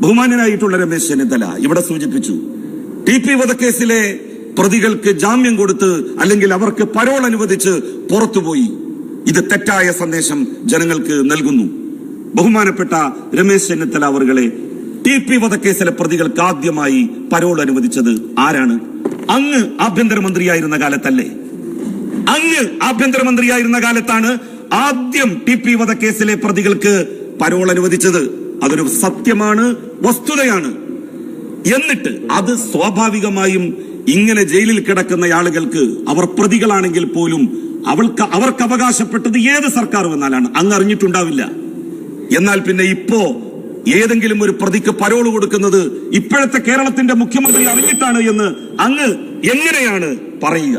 ബഹുമാനനായിട്ടുള്ള രമേശ് ചെന്നിത്തല ഇവിടെ സൂചിപ്പിച്ചു. T P വധക്കേസിലെ പ്രതികൾക്ക് ജാമ്യം കൊടുത്ത് അല്ലെങ്കിൽ അവർക്ക് പരോൾ അനുവദിച്ച് പുറത്തുപോയി. ഇത് തെറ്റായ സന്ദേശം ജനങ്ങൾക്ക് നൽകുന്നു. ബഹുമാനപ്പെട്ട രമേശ് ചെന്നിത്തല അവറുകളെ ടി പി വധക്കേസിലെ പ്രതികൾക്ക് ആദ്യമായി പരോൾ അനുവദിച്ചത് ആരാണ്? അങ്ങ് ആഭ്യന്തരമന്ത്രിയായിരുന്ന കാലത്തല്ലേ? അങ്ങ് ആഭ്യന്തരമന്ത്രിയായിരുന്ന കാലത്താണ് ആദ്യം ടി പി വധക്കേസിലെ പ്രതികൾക്ക് പരോൾ അനുവദിച്ചത്. അതൊരു സത്യമാണ് വസ്തുതയാണ്. എന്നിട്ട് അത് സ്വാഭാവികമായും ഇങ്ങനെ ജയിലിൽ കിടക്കുന്ന ആളുകൾക്ക് അവർ പ്രതികളാണെങ്കിൽ പോലും അവൾക്ക് അവർക്ക് അവകാശപ്പെട്ടത് ഏത് സർക്കാർ വന്നാലാണ്? അങ്ങ് അറിഞ്ഞിട്ടുണ്ടാവില്ല. എന്നാൽ പിന്നെ ഇപ്പോ ഏതെങ്കിലും ഒരു പ്രതിക്ക് പരോൾ കൊടുക്കുന്നത് ഇപ്പോഴത്തെ കേരളത്തിന്റെ മുഖ്യമന്ത്രി അറിഞ്ഞിട്ടാണ് എന്ന് അങ്ങ് എങ്ങനെയാണ് പറയുക?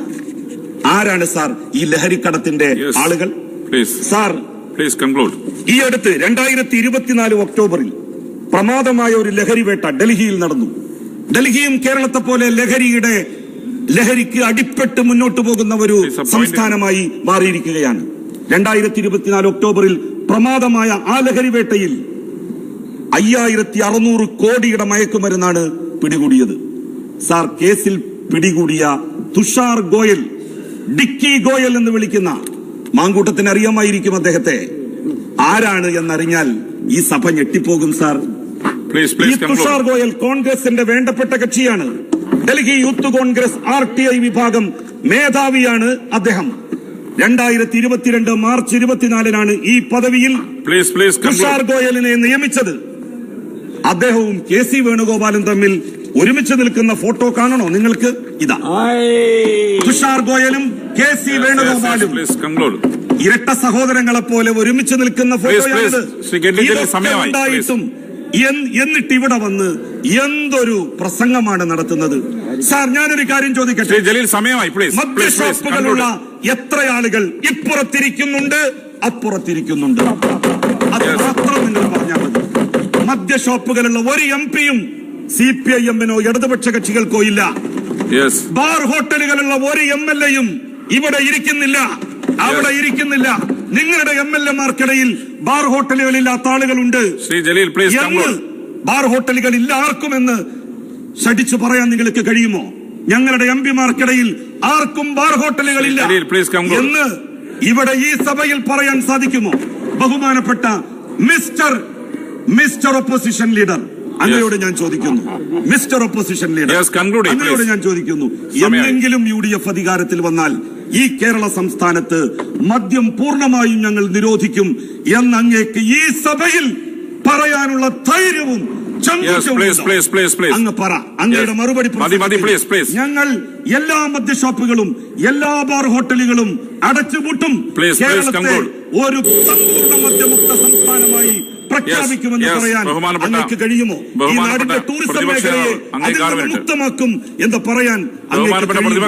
ആരാണ് സാർ ഈ ലഹരിക്കടത്തിന്റെ. ആളുകൾ? സാർ please കൺക്ലൂഡ് ഈ അടുത്ത് രണ്ടായിരത്തി ഇരുപത്തിനാല് ഒക്ടോബറിൽ പ്രമാദമായ ഒരു ലഹരി വേട്ട ഡൽഹിയിൽ നടന്നു. ഡൽഹിയും കേരളത്തെ പോലെ ലഹരിയുടെ ലഹരിക്ക് അടിപ്പെട്ട് മുന്നോട്ട് പോകുന്ന ഒരു സംസ്ഥാനമായി മാറിയിരിക്കുകയാണ്. രണ്ടായിരത്തി ഇരുപത്തിനാല് ഒക്ടോബറിൽ പ്രമാദമായ ആ ലഹരി വേട്ടയിൽ അയ്യായിരത്തി അറുന്നൂറ് കോടിയുടെ മയക്കുമരുന്നാണ് പിടികൂടിയത്. സാർ കേസിൽ പിടികൂടിയ തുഷാർ ഗോയൽ ഡിക്കി ഗോയൽ എന്ന് വിളിക്കുന്ന മാങ്കൂട്ടത്തിന് അറിയാമായിരിക്കും അദ്ദേഹത്തെ. ആരാണ് എന്നറിഞ്ഞാൽ ഈ സഭ ഞെട്ടിപ്പോകും സാർ. ഈ തുഷാർ ഗോയൽ കോൺഗ്രസിന്റെ വേണ്ടപ്പെട്ട കക്ഷിയാണ്. Delhi youth Congress R T I വിഭാഗം മേധാവിയാണ് അദ്ദേഹം. രണ്ടായിരത്തി ഇരുപത്തിരണ്ട് മാർച്ച് ഇരുപത്തിനാലിനാണ് ഈ പദവിയിൽ തുഷാർ ഗോയലിനെ നിയമിച്ചത്. അദ്ദേഹവും കെ സി വേണുഗോപാലും തമ്മിൽ ഒരുമിച്ച് നിൽക്കുന്ന ഫോട്ടോ കാണണോ? നിങ്ങൾക്ക് ഇതാ. തുഷാർ ഗോയലും കെ സി വേണുഗോപാലും. ഇരട്ട സഹോദരങ്ങളെ പോലെ ഒരുമിച്ച് നിൽക്കുന്ന ഫോട്ടോയാണ് ശ്രീ ജലീൽ സമയമായി, ഉണ്ടായിട്ടും എന്നിട്ട് ഇവിടെ വന്ന് എന്തൊരു പ്രസംഗമാണ് നടത്തുന്നത്. സാർ ഞാനൊരു കാര്യം ശ്രീ ചോദിക്കട്ടെ ജലീൽ സമയമായി മദ്യഷോപ്പുകളുള്ള എത്ര ആളുകൾ ഇപ്പുറത്തിരിക്കുന്നുണ്ട് അപ്പുറത്തിരിക്കുന്നുണ്ട്? അത് മാത്രം നിങ്ങൾ പറഞ്ഞാൽ മതി. മദ്യഷോപ്പുകളുള്ള ഒരു എം പിയും സി പി ഐ എമ്മിനോ ഇടതുപക്ഷ കക്ഷികൾക്കോ ഇല്ല. ബാർ ഹോട്ടലുകളുള്ള ഒരു എം എൽ എയും ഇവിടെ ഇരിക്കുന്നില്ല. അവിടെ ഇരിക്കുന്നില്ല. നിങ്ങളുടെ എം എൽ എമാർക്കിടയിൽ ബാർ ഹോട്ടലുകളില്ലാത്ത ആളുകളുണ്ട്. എന്ന് ബാർ ഹോട്ടലുകൾ ഇല്ല ആർക്കുമെന്ന് ശടിച്ചു പറയാൻ നിങ്ങൾക്ക് കഴിയുമോ? ഞങ്ങളുടെ എം പിമാർക്കിടയിൽ ആർക്കും ബാർ ഹോട്ടലുകളില്ല. എന്ന് ഇവിടെ ഈ സഭയിൽ പറയാൻ സാധിക്കുമോ? ബഹുമാനപ്പെട്ട മിസ്റ്റർ മിസ്റ്റർ ഓപ്പോസിഷൻ ലീഡർ. അങ്ങയോട് ഞാൻ ചോദിക്കുന്നു. മിസ്റ്റർ ഒപ്പോസിഷൻ ലീഡർ അങ്ങയോട്. ഞാൻ ചോദിക്കുന്നു. എന്തെങ്കിലും എന്നെങ്കിലും യു ഡി എഫ് അധികാരത്തിൽ വന്നാൽ ഈ കേരള സംസ്ഥാനത്ത് മദ്യം പൂർണമായും ഞങ്ങൾ നിരോധിക്കും എന്ന് അങ്ങേക്ക് ഈ സഭയിൽ പറയാനുള്ള ധൈര്യവും. അങ്ങ് പറ. അങ്ങയുടെ മറുപടി. ഞങ്ങൾ എല്ലാ മദ്യഷോപ്പുകളും എല്ലാ ബാർ ഹോട്ടലുകളും അടച്ചുപൂട്ടും. കേരളത്തെ ഒരു സമ്പൂർണ മദ്യമുക്ത സംസ്ഥാനമായി പ്രഖ്യാപിക്കുമെന്ന് പറയാൻ അങ്ങേക്ക് കഴിയുമോ? ഈ നാടിന്റെ ടൂറിസം മേഖലയെ അതിൽ മുക്തമാക്കും എന്ന് പറയാൻ അങ്ങേക്ക് കഴിയുമോ?